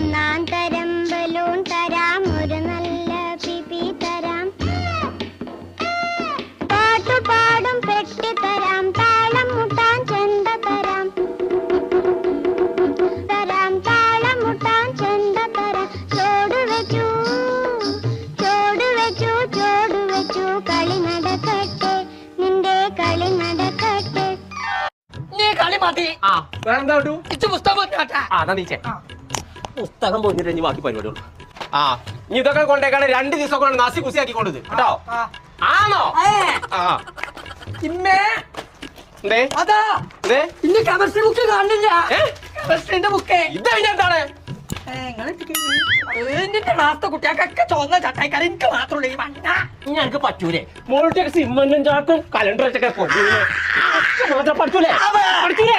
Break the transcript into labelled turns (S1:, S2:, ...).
S1: ഒന്നാം തരം ബലൂൺ തരാം ഒരു നല്ല പിപി തരാം. പാട്ടു പാടും പെട്ടി തരാം താളം മുട്ടാൻ ചെണ്ട തരാം. തരാം താളം മുട്ടാൻ ചെണ്ട തരാം. ചോട് വെച്ചു ചോട് വെച്ചു ചോട് വെച്ചു കളി നടക്കട്ടെ നിന്റെ കളി നടക്കട്ടെ.
S2: നീ കളി മതി
S3: ആ വേറെന്താ
S2: ഇച്ചു പുസ്തകം കേട്ടാ.
S3: ആ എന്നാ നീച്ചേ പുസ്തകം പോയിട്ട് ഇനി ബാക്കി പരിപാടിയുള്ളൂ ആ ഇനി ഇതൊക്കെ കൊണ്ടേക്കാണ് രണ്ട് ദിവസം കൊണ്ട് നാസി കുസി ആക്കി കൊണ്ടത് കേട്ടോ ആണോ? ആ.
S2: ഇമ്മേ. അതാ. ഇന്ന് ബുക്ക് ബുക്ക്
S3: ഇത് കഴിഞ്ഞെന്താണ്
S2: നിന്റെ ക്ലാസ്ത്തെ കുട്ടികൾക്കൊക്കെ ചുവന്ന ചട്ടായിക്കാരൻ എനിക്ക് മാത്രമുള്ള ഈ മണ്ണ
S3: ഇനി എനിക്ക് പറ്റൂലേ. മോളുടെ സിമ്മനും ചാക്കും കലണ്ടർ പറ്റൂലേ? കൊണ്ടുപോയി